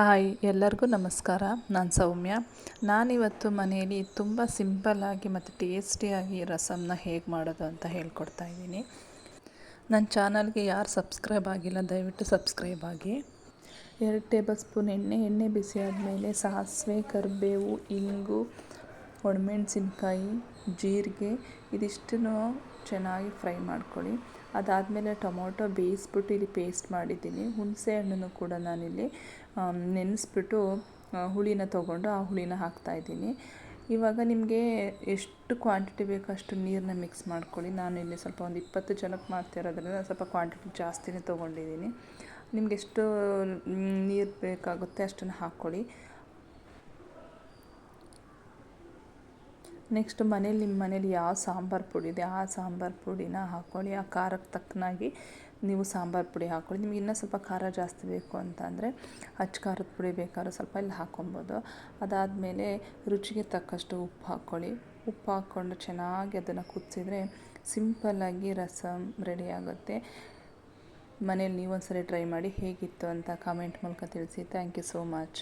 Hi, ಎಲ್ಲರಿಗೂ ನಮಸ್ಕಾರ. ನಾನು ಸೌಮ್ಯ. ನಾನಿವತ್ತು ಮನೆಯಲ್ಲಿ ತುಂಬ ಸಿಂಪಲ್ಲಾಗಿ ಮತ್ತು ಟೇಸ್ಟಿಯಾಗಿ ರಸಮ್ನ ಹೇಗೆ ಮಾಡೋದು ಅಂತ ಹೇಳ್ಕೊಡ್ತಾ ಇದ್ದೀನಿ. ನನ್ನ ಚಾನಲ್ಗೆ ಯಾರು ಸಬ್ಸ್ಕ್ರೈಬ್ ಆಗಿಲ್ಲ, ದಯವಿಟ್ಟು ಸಬ್ಸ್ಕ್ರೈಬ್ ಆಗಿ. ಎರಡು ಟೇಬಲ್ ಸ್ಪೂನ್ ಎಣ್ಣೆ ಎಣ್ಣೆ ಬಿಸಿ ಆದಮೇಲೆ ಸಾಸಿವೆ, ಕರಿಬೇವು, ಇಂಗು ಒಣಮೆಣ್ಸಿನ್ಕಾಯಿ ಜೀರಿಗೆ ಇದಿಷ್ಟನ್ನು ಚೆನ್ನಾಗಿ ಫ್ರೈ ಮಾಡ್ಕೊಳ್ಳಿ. ಅದಾದಮೇಲೆ ಟೊಮೊಟೊ ಬೇಯಿಸ್ಬಿಟ್ಟು ಇಲ್ಲಿ ಪೇಸ್ಟ್ ಮಾಡಿದ್ದೀನಿ. ಹುಣಸೆ ಹಣ್ಣನ್ನು ಕೂಡ ನಾನಿಲ್ಲಿ ನೆನೆಸ್ಬಿಟ್ಟು ಹುಳಿನ ತೊಗೊಂಡು ಆ ಹುಳಿನ ಹಾಕ್ತಾಯಿದ್ದೀನಿ ಇವಾಗ ನಿಮಗೆ ಎಷ್ಟು ಕ್ವಾಂಟಿಟಿ ಬೇಕೋ ಅಷ್ಟು ನೀರನ್ನ ಮಿಕ್ಸ್ ಮಾಡ್ಕೊಳ್ಳಿ. ನಾನು ಇಲ್ಲಿ ಸ್ವಲ್ಪ ಒಂದು ಇಪ್ಪತ್ತು ಜನಕ್ಕೆ ಮಾಡ್ತಿರೋದ್ರಿಂದ ಸ್ವಲ್ಪ ಕ್ವಾಂಟಿಟಿ ಜಾಸ್ತಿನೇ ತೊಗೊಂಡಿದ್ದೀನಿ. ನಿಮ್ಗೆ ಎಷ್ಟು ನೀರು ಬೇಕಾಗುತ್ತೆ ಅಷ್ಟನ್ನು ಹಾಕ್ಕೊಳ್ಳಿ. ನೆಕ್ಸ್ಟ್ ಮನೇಲಿ ನಿಮ್ಮ ಮನೇಲಿ ಯಾವ ಸಾಂಬಾರು ಪುಡಿ ಇದೆ, ಆ ಸಾಂಬಾರು ಪುಡಿನ ಹಾಕ್ಕೊಳ್ಳಿ. ಆ ಖಾರಕ್ಕೆ ತಕ್ಕನಾಗಿ ನೀವು ಸಾಂಬಾರು ಪುಡಿ ಹಾಕ್ಕೊಳ್ಳಿ. ನಿಮ್ಗೆ ಇನ್ನೂ ಸ್ವಲ್ಪ ಖಾರ ಜಾಸ್ತಿ ಬೇಕು ಅಂತಂದರೆ ಹಚ್ಚ ಖಾರದ ಪುಡಿ ಬೇಕಾದ್ರೂ ಸ್ವಲ್ಪ ಇಲ್ಲಿ ಹಾಕ್ಕೊಬೋದು. ಅದಾದಮೇಲೆ ರುಚಿಗೆ ತಕ್ಕಷ್ಟು ಉಪ್ಪು ಹಾಕ್ಕೊಳ್ಳಿ. ಉಪ್ಪು ಹಾಕ್ಕೊಂಡು ಚೆನ್ನಾಗಿ ಅದನ್ನು ಕುದಿಸಿದ್ರೆ ಸಿಂಪಲ್ಲಾಗಿ ರಸಮ್ ರೆಡಿ ಆಗುತ್ತೆ. ಮನೇಲಿ ನೀವು ಸರಿ ಟ್ರೈ ಮಾಡಿ ಹೇಗಿತ್ತು ಅಂತ ಕಾಮೆಂಟ್ ಮೂಲಕ ತಿಳಿಸಿ. Thank you so much.